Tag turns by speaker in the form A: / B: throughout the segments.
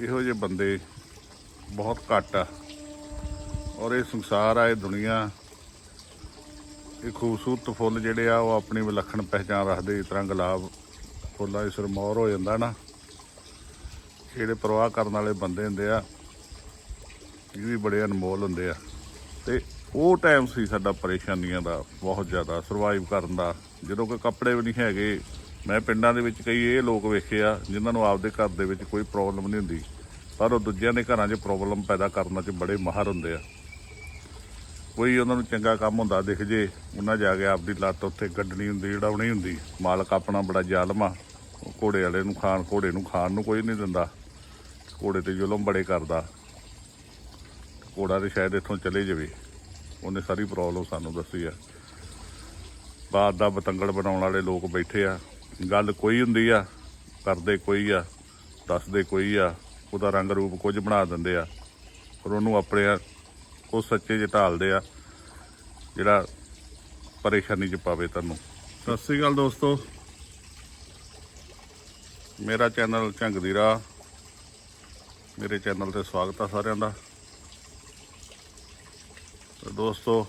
A: ਇਹੋ ਜਿਹੇ ਬੰਦੇ ਬਹੁਤ ਘੱਟ ਆ। ਔਰ ਇਹ ਸੰਸਾਰ ਆ, ਇਹ ਦੁਨੀਆ, ਇਹ ਖੂਬਸੂਰਤ ਫੁੱਲ ਜਿਹੜੇ ਆ, ਉਹ ਆਪਣੀ ਵਿਲੱਖਣ ਪਹਿਚਾਨ ਰੱਖਦੇ, ਇਸ ਤਰ੍ਹਾਂ ਗੁਲਾਬ ਫੁੱਲਾਂ ਦੀ ਸਰਮੌਰ ਹੋ ਜਾਂਦਾ ਨਾ। ਜਿਹੜੇ ਪ੍ਰਵਾਹ ਕਰਨ ਵਾਲੇ ਬੰਦੇ ਹੁੰਦੇ ਆ, ਇਹ ਵੀ ਬੜੇ ਅਨਮੋਲ ਹੁੰਦੇ ਆ। ਤੇ ਉਹ ਟਾਈਮ ਸੀ ਸਾਡਾ ਪਰੇਸ਼ਾਨੀਆਂ ਦਾ, ਬਹੁਤ ਜ਼ਿਆਦਾ ਸਰਵਾਈਵ ਕਰਨ ਦਾ। ਜਦੋਂ ਕੋਈ ਕੱਪੜੇ ਵੀ ਨਹੀਂ ਹੈਗੇ ਮੈਂ ਪਿੰਡਾਂ ਦੇ ਵਿੱਚ ਕਈ ਇਹ ਲੋਕ ਵੇਖੇ ਆ, ਜਿਨ੍ਹਾਂ ਨੂੰ ਆਪਦੇ ਘਰ ਦੇ ਵਿੱਚ ਕੋਈ ਪ੍ਰੋਬਲਮ ਨਹੀਂ ਹੁੰਦੀ। ਪਰ ਉਹ ਦੂਜਿਆਂ ਦੇ ਘਰਾਂ 'ਚ ਪ੍ਰੋਬਲਮ ਪੈਦਾ ਕਰਨ 'ਚ ਬੜੇ ਮਾਹਰ ਹੁੰਦੇ ਆ। ਕੋਈ ਉਹਨਾਂ ਨੂੰ ਚੰਗਾ ਕੰਮ ਹੁੰਦਾ ਦਿਖ ਜੇ, ਉਹਨਾਂ ਜਾ ਕੇ ਆਪਦੀ ਲੱਤ ਉੱਥੇ ਗੱਡਣੀ ਹੁੰਦੀ ਜੜਾਉਣੀ ਹੁੰਦੀ। ਮਾਲਕ ਆਪਣਾ ਬੜਾ ਜ਼ਾਲਮ ਆ। ਉਹ ਘੋੜੇ ਵਾਲੇ ਨੂੰ ਖਾਣ, ਘੋੜੇ ਨੂੰ ਖਾਣ ਨੂੰ ਕੋਈ ਨਹੀਂ ਦਿੰਦਾ। ਘੋੜੇ ਤੇ ਜ਼ੁਲਮ ਬੜੇ ਕਰਦਾ। ਘੋੜਾ ਤੇ ਸ਼ਾਇਦ ਇੱਥੋਂ ਚਲੇ ਜਾਵੇ। ਉਹਨੇ ਸਾਰੀ ਪ੍ਰੋਬਲਮ ਸਾਨੂੰ ਦੱਸੀ ਆ। ਬਾਤ ਦਾ ਬਤੰਗੜ ਬਣਾਉਣ ਵਾਲੇ ਲੋਕ ਬੈਠੇ ਆ। ਗੱਲ ਕੋਈ ਹੁੰਦੀ ਆ, ਕਰਦੇ ਕੋਈ ਆ, ਦੱਸਦੇ ਕੋਈ ਆ, ਉਹਦਾ ਰੰਗ ਰੂਪ ਕੁਝ ਬਣਾ ਦਿੰਦੇ ਆ, ਪਰ ਉਹਨੂੰ ਆਪਣੇ ਉਹ ਸੱਚੇ ਚ ਢਾਲਦੇ ਆ, ਜਿਹੜਾ ਪਰੇਸ਼ਾਨੀ ਚ ਪਾਵੇ ਤੁਹਾਨੂੰ ਸਤਿ ਸ੍ਰੀ ਅਕਾਲ ਦੋਸਤੋ। ਮੇਰਾ ਚੈਨਲ ਝੰਗਦੀ ਰਾਹ, ਮੇਰੇ ਚੈਨਲ ਤੇ ਸਵਾਗਤ ਆ ਸਾਰਿਆਂ ਦਾ। ਤੇ ਦੋਸਤੋ,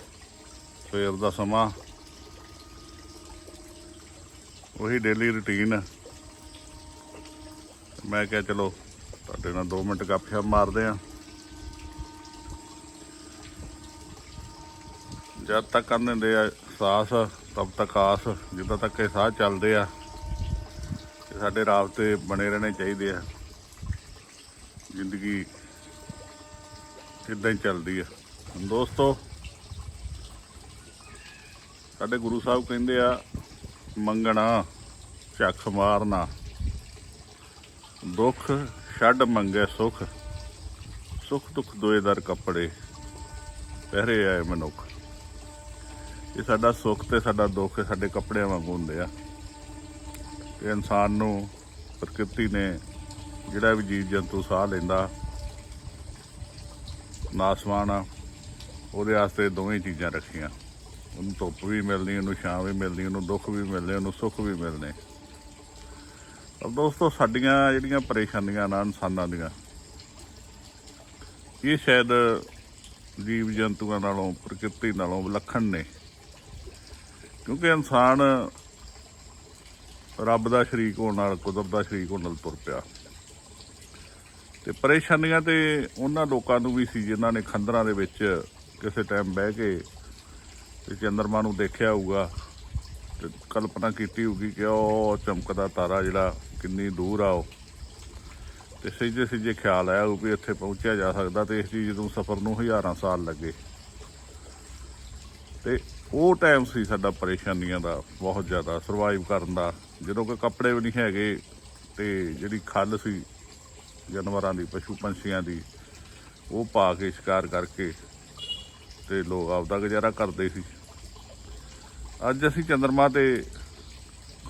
A: ਸਵੇਰ ਦਾ ਸਮਾਂ ਉਹੀ ਡੇਲੀ ਰੁਟੀਨ ਮੈਂ ਕਿਹਾ ਚਲੋ, ਤੁਹਾਡੇ ਨਾਲ 2 ਮਿੰਟ ਗੱਪਸ਼ਪ ਮਾਰਦੇ ਆ। ਜਦ ਤੱਕ ਕਹਿੰਦੇ ਹੁੰਦੇ ਆ, ਸਾਸ ਤਬ ਤੱਕ ਆਸ। ਜਿੱਦਾਂ ਤੱਕ ਇਹ ਸਾਹ ਚੱਲਦੇ ਆ ਤੇ ਸਾਡੇ ਰਾਬਤੇ ਬਣੇ ਰਹਿਣੇ ਚਾਹੀਦੇ ਆ। ਜ਼ਿੰਦਗੀ ਇਦਾਂ ਹੀ ਚੱਲਦੀ ਆ। ਦੋਸਤੋ, ਸਾਡੇ ਗੁਰੂ ਸਾਹਿਬ ਕਹਿੰਦੇ ਆ ਮੰਗਣਾ ਝੱਖ ਮਾਰਨਾ। ਦੁੱਖ ਛੱਡ ਮੰਗੇ ਸੁਖ ਸੁਖ ਦੁੱਖ ਦੋਏ ਦਰ ਕੱਪੜੇ, ਪਹਿਰੇ ਆਏ ਮਨੁੱਖ। ਇਹ ਸਾਡਾ ਸੁੱਖ ਤੇ ਸਾਡਾ ਦੁੱਖ ਸਾਡੇ ਕੱਪੜਿਆਂ ਵਾਂਗੂ ਹੁੰਦੇ ਆ। ਤੇ ਇਨਸਾਨ ਨੂੰ ਪ੍ਰਕਿਰਤੀ ਨੇ ਜਿਹੜਾ ਵੀ ਜੀਵ ਜੰਤੂ ਸਾਹ ਲੈਂਦਾ ਨਾਸਵਾਨ ਆ ਉਹਦੇ ਵਾਸਤੇ ਦੋਵੇਂ ਚੀਜ਼ਾਂ ਰੱਖੀਆਂ। ਉਹਨੂੰ ਧੁੱਪ ਵੀ ਮਿਲਣੀ, ਉਹਨੂੰ ਛਾਂ ਵੀ ਮਿਲਣੀ, ਉਹਨੂੰ ਦੁੱਖ ਵੀ ਮਿਲਣੇ, ਉਹਨੂੰ ਸੁੱਖ ਵੀ ਮਿਲਣੇ। ਪਰ ਦੋਸਤੋ, ਸਾਡੀਆਂ ਜਿਹੜੀਆਂ ਪਰੇਸ਼ਾਨੀਆਂ ਨਾ ਇਨਸਾਨਾਂ ਦੀਆਂ, ਇਹ ਸ਼ਾਇਦ ਜੀਵ ਜੰਤੂਆਂ ਨਾਲੋਂ, ਪ੍ਰਕਿਰਤੀ ਨਾਲੋਂ ਵਿਲੱਖਣ ਨੇ। ਕਿਉਂਕਿ ਇਨਸਾਨ ਰੱਬ ਦਾ ਸ਼ਰੀਕ ਹੋਣ ਨਾਲ, ਕੁਦਰਤ ਦਾ ਸ਼ਰੀਕ ਹੋਣ ਨਾਲ ਤੁਰ ਪਿਆ। ਤੇ ਪਰੇਸ਼ਾਨੀਆਂ ਤੇ ਉਹਨਾਂ ਲੋਕਾਂ ਨੂੰ ਵੀ ਸੀ ਜਿਨ੍ਹਾਂ ਨੇ ਖੰਦਰਾਂ ਦੇ ਵਿੱਚ ਕਿਸੇ ਟਾਈਮ ਬਹਿ ਕੇ ਤੇ ਚੰਦਰਮਾ ਨੂੰ ਦੇਖਿਆ ਹੋਊਗਾ ਤੇ ਕਲਪਨਾ ਕੀਤੀ ਹੋਊਗੀ ਕਿ ਉਹ ਚਮਕਦਾ ਤਾਰਾ ਜਿਹੜਾ ਕਿੰਨੀ ਦੂਰ ਆ ਉਹ। ਤੇ ਸਿੱਧੇ ਸਿੱਧੇ ਖਿਆਲ ਆਇਆ ਹੋਊ ਵੀ ਇੱਥੇ ਪਹੁੰਚਿਆ ਜਾ ਸਕਦਾ ਤੇ ਇਸ ਚੀਜ਼ ਨੂੰ ਸਫ਼ਰ ਨੂੰ ਹਜ਼ਾਰਾਂ ਸਾਲ ਲੱਗੇ। ਤੇ ਉਹ ਟਾਈਮ ਸੀ ਸਾਡਾ ਪਰੇਸ਼ਾਨੀਆਂ ਦਾ, ਬਹੁਤ ਜ਼ਿਆਦਾ ਸਰਵਾਈਵ ਕਰਨ ਦਾ। ਜਦੋਂ ਕਿ ਕੱਪੜੇ ਵੀ ਨਹੀਂ ਹੈਗੇ ਤੇ ਜਿਹੜੀ ਖੱਲ ਸੀ ਜਾਨਵਰਾਂ ਦੀ, ਪਸ਼ੂ ਪੰਛੀਆਂ ਦੀ, ਉਹ ਪਾ ਕੇ ਸ਼ਿਕਾਰ ਕਰਕੇ ਤੇ ਲੋਕ ਆਪਦਾ ਗੁਜ਼ਾਰਾ ਕਰਦੇ ਸੀ। ਅੱਜ ਅਸੀਂ ਚੰਦਰਮਾ ਤੇ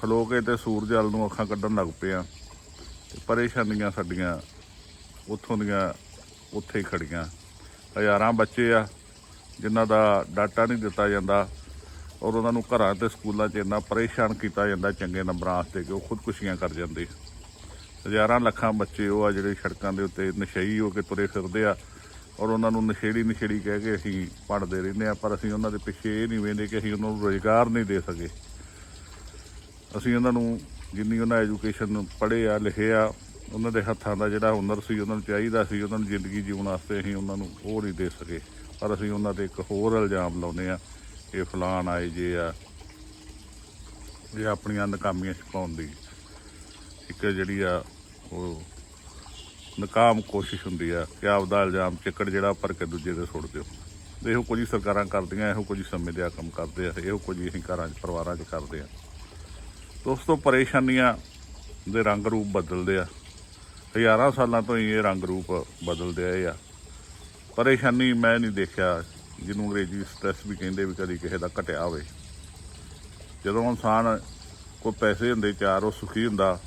A: ਖਲੋ ਕੇ ਤੇ ਸੂਰਜ ਵੱਲ ਨੂੰ ਅੱਖਾਂ ਕੱਢਣ ਲੱਗ ਪਏ ਆ ਤੇ ਪਰੇਸ਼ਾਨੀਆਂ ਸਾਡੀਆਂ ਉੱਥੋਂ ਦੀਆਂ ਉੱਥੇ ਹੀ ਖੜੀਆਂ। ਹਜ਼ਾਰਾਂ ਬੱਚੇ ਆ, ਜਿਨ੍ਹਾਂ ਦਾ ਡਾਟਾ ਨਹੀਂ ਦਿੱਤਾ ਜਾਂਦਾ ਔਰ ਉਹਨਾਂ ਨੂੰ ਘਰਾਂ ਤੇ ਸਕੂਲਾਂ 'ਚ ਇੰਨਾ ਪਰੇਸ਼ਾਨ ਕੀਤਾ ਜਾਂਦਾ ਚੰਗੇ ਨੰਬਰਾਂ ਵਾਸਤੇ ਕਿ ਉਹ ਖੁਦਕੁਸ਼ੀਆਂ ਕਰ ਜਾਂਦੇ। ਹਜ਼ਾਰਾਂ ਲੱਖਾਂ ਬੱਚੇ ਉਹ ਆ ਜਿਹੜੇ ਸੜਕਾਂ ਦੇ ਉੱਤੇ ਨਸ਼ਈ ਹੋ ਕੇ ਤੁਰੇ ਫਿਰਦੇ ਆ ਔਰ ਉਹਨਾਂ ਨੂੰ ਨਸ਼ੇੜੀ ਨਸ਼ੇੜੀ ਕਹਿ ਕੇ ਅਸੀਂ ਪੜਦੇ ਰਹਿੰਦੇ ਆ ਪਰ ਅਸੀਂ ਉਹਨਾਂ ਦੇ ਪਿੱਛੇ ਇਹ ਨਹੀਂ ਵੇਂਦੇ ਕਿ ਅਸੀਂ ਉਹਨਾਂ ਨੂੰ ਰੋਜ਼ਗਾਰ ਨਹੀਂ ਦੇ ਸਕੇ। ਅਸੀਂ ਉਹਨਾਂ ਨੂੰ ਜਿੰਨੀ ਉਹਨਾਂ ਐਜੂਕੇਸ਼ਨ ਪੜ੍ਹੇ ਆ, ਲਿਖੇ ਆ, ਉਹਨਾਂ ਦੇ ਹੱਥਾਂ ਦਾ ਜਿਹੜਾ ਹੁਨਰ ਸੀ, ਉਹਨਾਂ ਨੂੰ ਚਾਹੀਦਾ ਸੀ, ਉਹਨਾਂ ਨੂੰ ਜ਼ਿੰਦਗੀ ਜਿਉਣ ਵਾਸਤੇ ਅਸੀਂ ਉਹਨਾਂ ਨੂੰ ਉਹ ਨਹੀਂ ਦੇ ਸਕੇ। ਪਰ ਅਸੀਂ ਉਹਨਾਂ ਤੇ ਇੱਕ ਹੋਰ ਇਲਜ਼ਾਮ ਲਾਉਨੇ ਆ ਇਹ ਫਲਾਣ ਆਏ ਜੇ ਆ, ਇਹ ਆਪਣੀਆਂ ਨਕਾਮੀਆਂ ਛੁਪਾਉਣ ਦੀ। ਇੱਕ ਜਿਹੜੀ ਆ, ਉਹ ਨਕਾਮ ਕੋਸ਼ਿਸ਼ ਹੁੰਦੀ ਆ ਕਿ ਆਪਦਾ ਇਲਜ਼ਾਮ ਚਿੱਕੜ ਜਿਹੜਾ ਭਰ ਕੇ ਦੂਜੇ ਤੇ ਸੁੱਟ ਦਿਓ। ਇਹੋ ਕੁਝ ਸਰਕਾਰਾਂ ਕਰਦੀਆਂ, ਇਹੋ ਕੁਝ ਸਮੇਂ ਦੇ ਆ ਕੰਮ ਕਰਦੇ ਆ, ਇਹੋ ਕੁਝ ਅਸੀਂ ਘਰਾਂ 'ਚ, ਪਰਿਵਾਰਾਂ 'ਚ ਕਰਦੇ ਆ। ਦੋਸਤੋ ਪਰੇਸ਼ਾਨੀਆਂ ਦੇ ਰੰਗ ਰੂਪ ਬਦਲਦੇ ਆ। ਹਜ਼ਾਰਾਂ ਸਾਲਾਂ ਤੋਂ ਹੀ ਇਹ ਰੰਗ ਰੂਪ ਬਦਲਦੇ ਆਏ ਆ। ਪਰੇਸ਼ਾਨੀ ਮੈਂ ਨਹੀਂ ਦੇਖਿਆ ਜਿਹਨੂੰ ਅੰਗਰੇਜ਼ੀ ਸਟ੍ਰੈਸ ਵੀ ਕਹਿੰਦੇ ਵੀ ਕਦੀ ਕਿਸੇ ਦਾ ਘਟਿਆ ਹੋਵੇ। ਜਦੋਂ ਇਨਸਾਨ ਕੋਈ ਪੈਸੇ ਹੁੰਦੇ, ਚਾਰ ਉਹ ਸੁਖੀ ਹੁੰਦਾ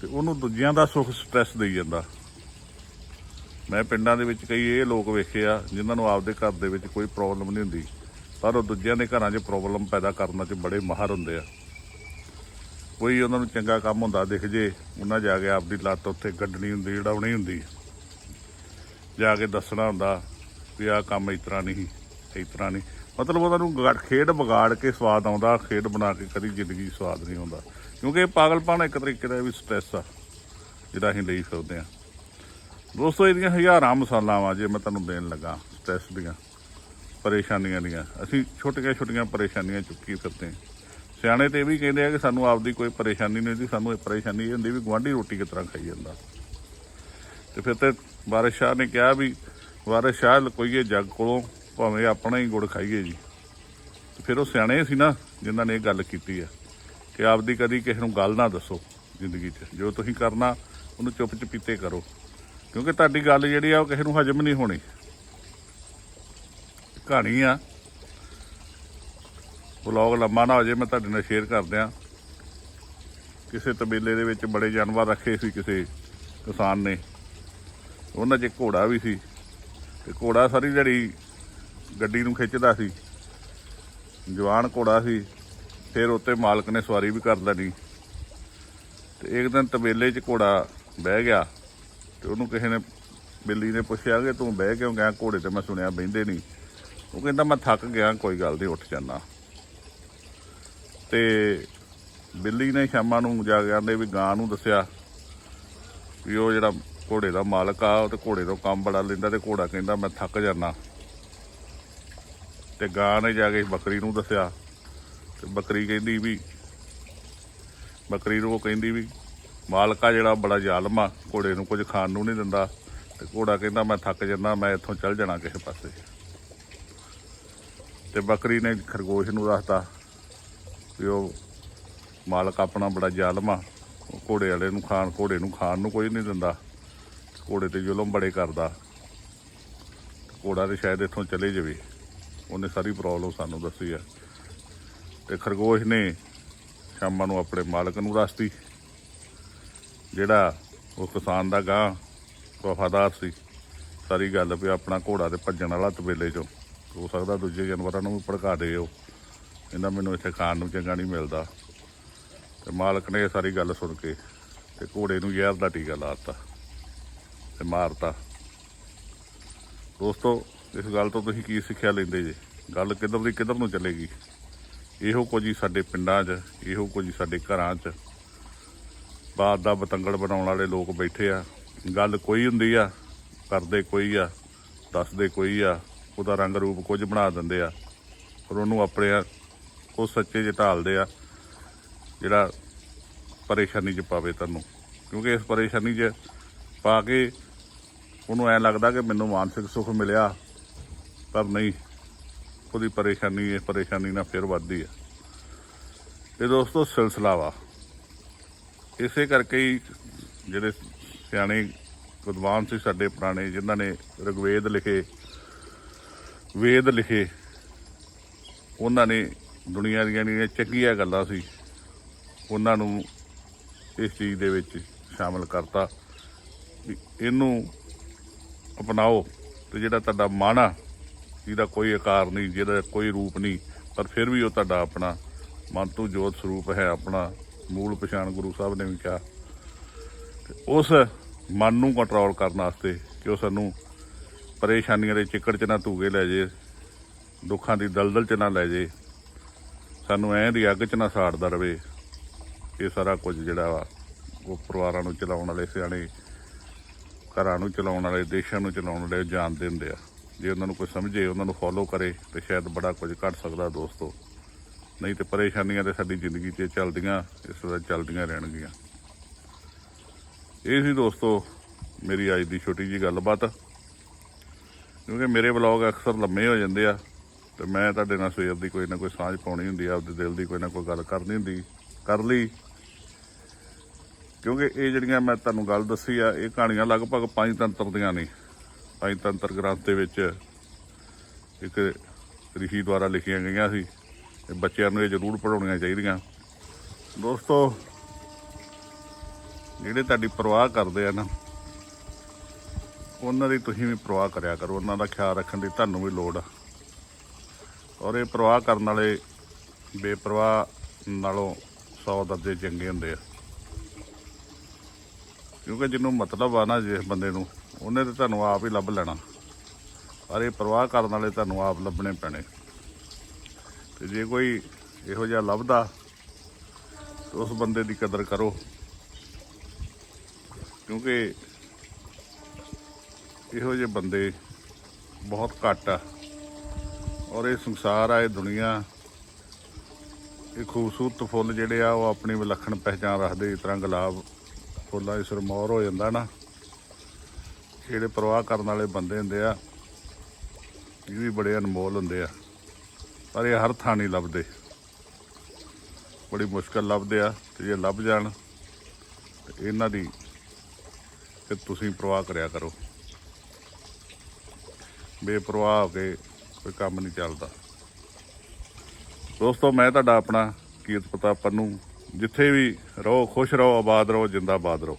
A: ਤੇ ਉਹਨੂੰ ਦੂਜਿਆਂ ਦਾ ਸੁੱਖ ਸਟ੍ਰੈਸ ਦੇਈ ਜਾਂਦਾ। ਮੈਂ ਪਿੰਡਾਂ ਦੇ ਵਿੱਚ ਕਈ ਇਹ ਲੋਕ ਵੇਖੇ ਆ, ਜਿਨ੍ਹਾਂ ਨੂੰ ਆਪਦੇ ਘਰ ਦੇ ਵਿੱਚ ਕੋਈ ਪ੍ਰੋਬਲਮ ਨਹੀਂ ਹੁੰਦੀ, ਪਰ ਉਹ ਦੂਜਿਆਂ ਦੇ ਘਰਾਂ 'ਚ ਪ੍ਰੋਬਲਮ ਪੈਦਾ ਕਰਨ 'ਚ ਬੜੇ ਮਾਹਰ ਹੁੰਦੇ ਆ। ਕੋਈ ਉਹਨਾਂ ਨੂੰ ਚੰਗਾ ਕੰਮ ਹੁੰਦਾ ਦਿਖ ਜੇ, ਉਹਨਾਂ ਜਾ ਕੇ ਆਪਦੀ ਲੱਤ ਉੱਥੇ ਗੱਡਣੀ ਹੁੰਦੀ, ਜੜਾਉਣੀ ਹੁੰਦੀ। ਜਾ ਕੇ ਦੱਸਣਾ ਹੁੰਦਾ ਵੀ ਆਹ ਕੰਮ ਇਸ ਤਰ੍ਹਾਂ ਨਹੀਂ, ਇਸ ਤਰ੍ਹਾਂ ਨਹੀਂ। ਮਤਲਬ ਉਹਨਾਂ ਨੂੰ ਗਾ- ਖੇਡ ਵਿਗਾੜ ਕੇ ਸਵਾਦ ਆਉਂਦਾ, ਖੇਡ ਬਣਾ ਕੇ ਕਦੀ ਜ਼ਿੰਦਗੀ ਸਵਾਦ ਨਹੀਂ ਆਉਂਦਾ ਕਿਉਂਕਿ ਇਹ ਪਾਗਲਪਨ ਇੱਕ ਤਰੀਕੇ ਦਾ ਵੀ ਸਟ੍ਰੈਸ ਆ, ਜਿਹੜਾ ਅਸੀਂ ਲਈ ਸਕਦੇ ਆ ਦੋਸਤੋ, ਇਹਦੀਆਂ ਹਜ਼ਾਰਾਂ ਮਸਾਲਾਵਾਂ ਜੇ ਮੈਂ ਤੁਹਾਨੂੰ ਦੇਣ ਲੱਗਾ ਸਟ੍ਰੈਸ ਦੀਆਂ, ਪਰੇਸ਼ਾਨੀਆਂ ਦੀਆਂ। ਅਸੀਂ ਛੋਟੀਆਂ ਛੋਟੀਆਂ ਪਰੇਸ਼ਾਨੀਆਂ ਚੁੱਕੀ ਫਿਰਦੇ ਸਿਆਣੇ ਤੇ ਇਹ ਵੀ ਕਹਿੰਦੇ ਆ ਕਿ ਸਾਨੂੰ ਆਪਦੀ ਕੋਈ ਪਰੇਸ਼ਾਨੀ ਨਹੀਂ ਹੁੰਦੀ, ਸਾਨੂੰ ਇਹ ਪਰੇਸ਼ਾਨੀ ਇਹ ਹੁੰਦੀ ਵੀ ਗੁਆਂਢੀ ਰੋਟੀ ਕਿਸ ਤਰ੍ਹਾਂ ਖਾਈ ਜਾਂਦਾ। ਤੇ ਫਿਰ ਤੇ ਵਾਰਿਸ ਸ਼ਾਹ ਨੇ ਕਿਹਾ ਵੀ, ਵਾਰਿਸ ਸ਼ਾਹ ਲਕੋਈਏ ਜੱਗ ਕੋਲੋਂ ਭਾਵੇਂ ਆਪਣਾ ਹੀ ਗੁੜ ਖਾਈਏ ਜੀ। ਫਿਰ ਉਹ ਸਿਆਣੇ ਸੀ ਨਾ, ਜਿਨ੍ਹਾਂ ਨੇ ਇਹ ਗੱਲ ਕੀਤੀ ਆ, ਕਿ ਆਪਦੀ ਕਦੀ ਕਿਸੇ ਨੂੰ ਗੱਲ ਨਾ ਦੱਸੋ ਜ਼ਿੰਦਗੀ 'ਚ। ਜੋ ਤੁਸੀਂ ਕਰਨਾ, ਉਹਨੂੰ ਚੁੱਪ ਚਪੀਤੇ ਕਰੋ। ਕਿਉਂਕਿ ਤੁਹਾਡੀ ਗੱਲ ਜਿਹੜੀ ਆ, ਉਹ ਕਿਸੇ ਨੂੰ ਹਜਮ ਨਹੀਂ ਹੋਣੀ। ਕਹਾਣੀ ਆ। ਬਲੌਗ ਲੰਮਾ ਨਾ ਹੋ ਜੇ ਮੈਂ ਤੁਹਾਡੇ ਨਾਲ ਸ਼ੇਅਰ ਕਰ ਦਿਆਂ ਕਿਸੇ ਤਬੇਲੇ ਦੇ ਵਿੱਚ ਬੜੇ ਜਾਨਵਰ ਰੱਖੇ ਸੀ ਕਿਸੇ ਕਿਸਾਨ ਨੇ। ਉਹਨਾਂ 'ਚ ਘੋੜਾ ਵੀ ਸੀ। ਤੇ ਘੋੜਾ ਸਾਰੀ ਜਿਹੜੀ ਗੱਡੀ ਨੂੰ ਖਿੱਚਦਾ ਸੀ। ਜਵਾਨ ਘੋੜਾ ਸੀ। ਫਿਰ ਉੱਤੇ ਮਾਲਕ ਨੇ ਸਵਾਰੀ ਵੀ ਕਰ ਲੈਣੀ। ਤੇ ਇੱਕ ਦਿਨ ਤਬੇਲੇ 'ਚ ਘੋੜਾ ਬਹਿ ਗਿਆ ਤੇ ਉਹਨੂੰ ਕਿਸੇ ਨੇ ਬਿੱਲੀ ਨੇ ਪੁੱਛਿਆ ਕਿ ਤੂੰ ਬਹਿ ਕਿਉਂ ਗਿਆ? ਘੋੜੇ ਤੇ ਮੈਂ ਸੁਣਿਆ ਬਹਿੰਦੇ ਨਹੀਂ। ਉਹ ਕਹਿੰਦਾ, ਮੈਂ ਥੱਕ ਗਿਆ, ਕੋਈ ਗੱਲ ਨਹੀਂ, ਉੱਠ ਜਾਣਾ ਤੇ ਬਿੱਲੀ ਨੇ ਸ਼ਾਮਾਂ ਨੂੰ ਜਾ ਕੇ ਆਂਦੇ ਵੀ ਗਾਂ ਨੂੰ ਦੱਸਿਆ ਵੀ ਉਹ ਜਿਹੜਾ ਘੋੜੇ ਦਾ ਮਾਲਕ ਆ, ਉਹ ਤੇ ਘੋੜੇ ਤੋਂ ਕੰਮ ਬੜਾ ਲੈਂਦਾ ਤੇ ਘੋੜਾ ਕਹਿੰਦਾ, ਮੈਂ ਥੱਕ ਜਾਣਾ ਤੇ ਗਾਂ ਨੇ ਜਾ ਕੇ ਬੱਕਰੀ ਨੂੰ ਦੱਸਿਆ ਤੇ ਬੱਕਰੀ ਕਹਿੰਦੀ ਵੀ, ਬੱਕਰੀ ਨੂੰ ਉਹ ਕਹਿੰਦੀ ਵੀ, ਮਾਲਕਾ ਜਿਹੜਾ ਬੜਾ ਜ਼ਾਲਮ ਆ, ਘੋੜੇ ਨੂੰ ਕੁਝ ਖਾਣ ਨੂੰ ਨਹੀਂ ਦਿੰਦਾ ਤੇ ਘੋੜਾ ਕਹਿੰਦਾ ਮੈਂ ਥੱਕ ਜਾਂਦਾ, ਮੈਂ ਇੱਥੋਂ ਚੱਲ ਜਾਣਾ ਕਿਸੇ ਪਾਸੇ। ਤੇ ਬੱਕਰੀ ਨੇ ਖਰਗੋਸ਼ ਨੂੰ ਦੱਸਤਾ ਵੀ ਉਹ ਮਾਲਕ ਆਪਣਾ ਬੜਾ ਜ਼ਾਲਮ ਆ, ਉਹ ਘੋੜੇ ਵਾਲੇ ਨੂੰ ਖਾਣ, ਘੋੜੇ ਨੂੰ ਖਾਣ ਨੂੰ ਕੋਈ ਨਹੀਂ ਦਿੰਦਾ। ਘੋੜੇ ਤੇ ਜ਼ੁਲਮ ਬੜੇ ਕਰਦਾ। ਘੋੜਾ ਤੇ ਸ਼ਾਇਦ ਇੱਥੋਂ ਚਲੇ ਜਾਵੇ। ਉਹਨੇ ਸਾਰੀ ਪ੍ਰੋਬਲਮ ਸਾਨੂੰ ਦੱਸੀ ਆ। ਤੇ ਖਰਗੋਸ਼ ਨੇ ਸ਼ਾਮਾਂ ਨੂੰ ਆਪਣੇ ਮਾਲਕ ਨੂੰ ਦੱਸਤੀ ਜਿਹੜਾ ਉਹ ਕਿਸਾਨ ਦਾ ਗਾਂ, ਵਫਾਦਾਰ ਸੀ। ਸਾਰੀ ਗੱਲ ਵੀ ਆਪਣਾ ਘੋੜਾ ਤੇ ਭੱਜਣ ਵਾਲਾ ਤਬੇਲੇ ਚੋਂ। ਹੋ ਸਕਦਾ ਦੂਜੇ ਜਾਨਵਰਾਂ ਨੂੰ ਵੀ ਭੜਕਾ ਦੇ ਉਹ। ਇਹਨਾਂ ਮੈਨੂੰ ਇੱਥੇ ਖਾਣ ਨੂੰ ਚੰਗਾ ਨਹੀਂ ਮਿਲਦਾ। ਤੇ ਮਾਲਕ ਨੇ ਇਹ ਸਾਰੀ ਗੱਲ ਸੁਣ ਕੇ ਤੇ ਘੋੜੇ ਨੂੰ ਜ਼ਹਿਰ ਦਾ ਟੀਕਾ ਲਾਤਾ ਤੇ ਮਾਰਤਾ। ਦੋਸਤੋ ਇਸ ਗੱਲ ਤੋਂ ਤੁਸੀਂ ਕੀ ਸਿੱਖਿਆ ਲੈਂਦੇ ਜੇ? ਗੱਲ ਕਿੱਧਰ ਦੀ ਕਿੱਧਰ ਨੂੰ ਚੱਲੇਗੀ? ਇਹੋ ਕੁਝ ਹੀ ਸਾਡੇ ਪਿੰਡਾਂ 'ਚ, ਇਹੋ ਕੁਝ ਹੀ ਸਾਡੇ ਘਰਾਂ 'ਚ। ਬਾਤ ਦਾ ਬਤੰਗੜ ਬਣਾਉਣ ਵਾਲੇ ਲੋਕ ਬੈਠੇ ਆ। ਗੱਲ ਕੋਈ ਹੁੰਦੀ ਆ, ਕਰਦੇ ਕੋਈ ਆ, ਦੱਸਦੇ ਕੋਈ ਆ, ਉਹਦਾ ਰੰਗ ਰੂਪ ਕੁਝ ਬਣਾ ਦਿੰਦੇ ਆ। ਪਰ ਉਹਨੂੰ ਆਪਣੇ ਉਹ ਸੱਚੇ 'ਚ ਢਾਲਦੇ ਆ, ਜਿਹੜਾ ਪਰੇਸ਼ਾਨੀ 'ਚ ਪਾਵੇ ਤੁਹਾਨੂੰ ਕਿਉਂਕਿ ਇਸ ਪਰੇਸ਼ਾਨੀ 'ਚ ਪਾ ਕੇ ਉਹਨੂੰ ਐ ਲੱਗਦਾ ਕਿ ਮੈਨੂੰ ਮਾਨਸਿਕ ਸੁੱਖ ਮਿਲਿਆ। ਪਰ ਨਹੀਂ, ਉਹਦੀ ਪਰੇਸ਼ਾਨੀ ਇਹ ਪਰੇਸ਼ਾਨੀ ਨਾਲ ਫਿਰ ਵੱਧਦੀ ਹੈ ਇਹ ਦੋਸਤੋ, ਸਿਲਸਿਲਾ ਵਾ। ਇਸੇ ਕਰਕੇ ਹੀ ਜਿਹੜੇ ਸਿਆਣੇ ਵਿਦਵਾਨ ਸੀ ਸਾਡੇ ਪੁਰਾਣੇ, ਜਿਨ੍ਹਾਂ ਨੇ ਰਗਵੇਦ ਲਿਖੇ, ਵੇਦ ਲਿਖੇ, ਉਹਨਾਂ ਨੇ ਦੁਨੀਆ ਦੀਆਂ ਜਿਹੜੀਆਂ ਚੰਗੀਆਂ ਗੱਲਾਂ ਸੀ, ਉਹਨਾਂ ਨੂੰ ਇਸ ਚੀਜ਼ ਦੇ ਵਿੱਚ ਸ਼ਾਮਲ ਕਰਤਾ। ਵੀ ਇਹਨੂੰ ਅਪਣਾਓ ਤੇ ਜਿਹੜਾ ਤੁਹਾਡਾ ਮਨ ਆ ਜਿਹਦਾ ਕੋਈ ਆਕਾਰ ਨਹੀਂ, ਜਿਹਦਾ ਕੋਈ ਰੂਪ ਨਹੀਂ, ਪਰ ਫਿਰ ਵੀ ਉਹ ਤੁਹਾਡਾ ਆਪਣਾ ਮਨ ਤੋਂ ਜੋਤ ਸਰੂਪ ਹੈ, ਆਪਣਾ ਮੂਲ ਪਛਾਣ ਗੁਰੂ ਸਾਹਿਬ ਨੇ ਵੀ ਕਿਹਾ। ਉਸ ਮਨ ਨੂੰ ਕੰਟਰੋਲ ਕਰਨ ਵਾਸਤੇ ਕਿ ਉਹ ਸਾਨੂੰ ਪਰੇਸ਼ਾਨੀਆਂ ਦੇ ਚਿੱਕੜ 'ਚ ਨਾ ਧੂਗੇ ਲੈ ਜੇ, ਦੁੱਖਾਂ ਦੀ ਦਲਦਲ 'ਚ ਨਾ ਲੈ ਜੇ, ਸਾਨੂੰ ਐਂ ਦੀ ਅੱਗ 'ਚ ਨਾ ਸਾੜਦਾ ਰਵੇ। ਇਹ ਸਾਰਾ ਕੁਝ ਜਿਹੜਾ ਵਾ, ਉਹ ਪਰਿਵਾਰਾਂ ਨੂੰ ਚਲਾਉਣ ਵਾਲੇ, ਸਿਆਣੇ ਘਰਾਂ ਨੂੰ ਚਲਾਉਣ ਵਾਲੇ, ਦੇਸ਼ਾਂ ਨੂੰ ਚਲਾਉਣ ਵਾਲੇ ਜਾਣਦੇ ਹੁੰਦੇ ਆ। ਜੇ ਉਹਨਾਂ ਨੂੰ ਕੋਈ ਸਮਝੇ, ਉਹਨਾਂ ਨੂੰ ਫੋਲੋ ਕਰੇ ਤੇ ਸ਼ਾਇਦ ਬੜਾ ਕੁਝ ਘਟ ਸਕਦਾ ਦੋਸਤੋ। ਨਹੀਂ ਤੇ ਪਰੇਸ਼ਾਨੀਆਂ ਤੇ ਸਾਡੀ ਜ਼ਿੰਦਗੀ 'ਚ ਚੱਲਦੀਆਂ, ਇਸ ਤਰ੍ਹਾਂ ਚੱਲਦੀਆਂ ਰਹਿਣਗੀਆਂ। ਇਹ ਸੀ ਦੋਸਤੋ ਮੇਰੀ ਅੱਜ ਦੀ ਛੋਟੀ ਜੀ ਗੱਲਬਾਤ। ਕਿਉਂਕਿ ਮੇਰੇ ਵਲੌਗ ਅਕਸਰ ਲੰਮੇ ਹੋ ਜਾਂਦੇ ਆ ਤੇ ਮੈਂ ਤੁਹਾਡੇ ਨਾਲ ਸਵੇਰ ਦੀ ਕੋਈ ਨਾ ਕੋਈ ਸਾਂਝ ਪਾਉਣੀ ਹੁੰਦੀ ਆ ਆਪਦੇ ਦਿਲ ਦੀ ਕੋਈ ਨਾ ਕੋਈ ਗੱਲ ਕਰਨੀ ਹੁੰਦੀ, ਕਰ ਲਈ। ਕਿਉਂਕਿ ਇਹ ਜਿਹੜੀਆਂ ਮੈਂ ਤੁਹਾਨੂੰ ਗੱਲ ਦੱਸੀ ਆ, ਇਹ ਕਹਾਣੀਆਂ ਲਗਭਗ ਪੰਜ ਤੰਤਰ ਦੀਆਂ ਨੇ। ਪੰਜ ਗ੍ਰੰਥ ਦੇ ਵਿੱਚ ਇੱਕ ਰਿਸ਼ੀ ਦੁਆਰਾ ਲਿਖੀਆਂ ਗਈਆਂ ਸੀ। ਤੇ ਬੱਚਿਆਂ ਨੂੰ ਇਹ ਜ਼ਰੂਰ ਪੜਾਉਣੀਆਂ ਚਾਹੀਦੀਆਂ। ਦੋਸਤੋ, ਜਿਹੜੇ ਤੁਹਾਡੀ ਪਰਵਾਹ ਕਰਦੇ ਆ ਨਾ, ਉਹਨਾਂ ਦੀ ਤੁਸੀਂ ਵੀ ਪਰਵਾਹ ਕਰਿਆ ਕਰੋ। ਉਹਨਾਂ ਦਾ ਖਿਆਲ ਰੱਖਣ ਦੀ ਤੁਹਾਨੂੰ ਵੀ ਲੋੜ ਆ। ਔਰ ਇਹ ਪਰਵਾਹ ਕਰਨ ਵਾਲੇ ਬੇਪਰਵਾਹ ਨਾਲੋਂ 100 ਦਰਜੇ ਚੰਗੇ ਹੁੰਦੇ ਆ। ਕਿਉਂਕਿ ਜਿਹਨੂੰ ਮਤਲਬ ਆ ਨਾ ਜਿਸ ਬੰਦੇ ਨੂੰ, ਉਹਨੇ ਤੇ ਤੁਹਾਨੂੰ ਆਪ ਹੀ ਲੱਭ ਲੈਣਾ। ਪਰ ਇਹ ਪਰਵਾਹ ਕਰਨ ਵਾਲੇ ਤੁਹਾਨੂੰ ਆਪ ਲੱਭਣੇ ਪੈਣੇ। ਤੇ ਜੇ ਕੋਈ ਇਹੋ ਜਿਹਾ ਲੱਭਦਾ, ਤਾਂ ਉਸ ਬੰਦੇ ਦੀ ਕਦਰ ਕਰੋ। ਕਿਉਂਕਿ ਇਹੋ ਜਿਹੇ ਬੰਦੇ ਬਹੁਤ ਘੱਟ ਆ। ਔਰ ਇਹ ਸੰਸਾਰ ਆ, ਇਹ ਦੁਨੀਆ, ਇਹ ਖੂਬਸੂਰਤ ਫੁੱਲ ਜਿਹੜੇ ਆ, ਉਹ ਆਪਣੀ ਵਿਲੱਖਣ ਪਹਿਚਾਨ ਰੱਖਦੇ, ਇਸ ਤਰ੍ਹਾਂ ਗੁਲਾਬ ਫੁੱਲਾਂ ਦੀ ਸਰਮੌਰ ਹੋ ਜਾਂਦਾ ਨਾ ਜਿਹੜੇ ਪਰਵਾਹ ਕਰਨ ਵਾਲੇ ਬੰਦੇ ਹੁੰਦੇ ਆ, ਇਹ ਵੀ ਬੜੇ ਅਨਮੋਲ ਹੁੰਦੇ ਆ, ਪਰ ਇਹ ਹਰ ਥਾਂ ਨਹੀਂ ਲੱਭਦੇ। ਬੜੀ ਮੁਸ਼ਕਲ ਲੱਭਦੇ ਆ, ਤੇ ਜੇ ਲੱਭ ਜਾਣ, ਤੇ ਇਹਨਾਂ ਦੀ ਤੇ ਤੁਸੀਂ ਪਰਵਾਹ ਕਰਿਆ ਕਰੋ। ਬੇਪਰਵਾਹ ਹੋ ਕੇ ਕੋਈ ਕੰਮ ਨਹੀਂ ਚੱਲਦਾ। ਦੋਸਤੋ, ਮੈਂ ਤੁਹਾਡਾ ਆਪਣਾ ਕੀਰਤ ਪ੍ਰਤਾਪ ਪੰਨੂ ਜਿੱਥੇ ਵੀ ਰਹੋ ਖੁਸ਼ ਰਹੋ ਆਬਾਦ ਰਹੋ ਜਿੰਦਾਬਾਦ ਰਹੋ।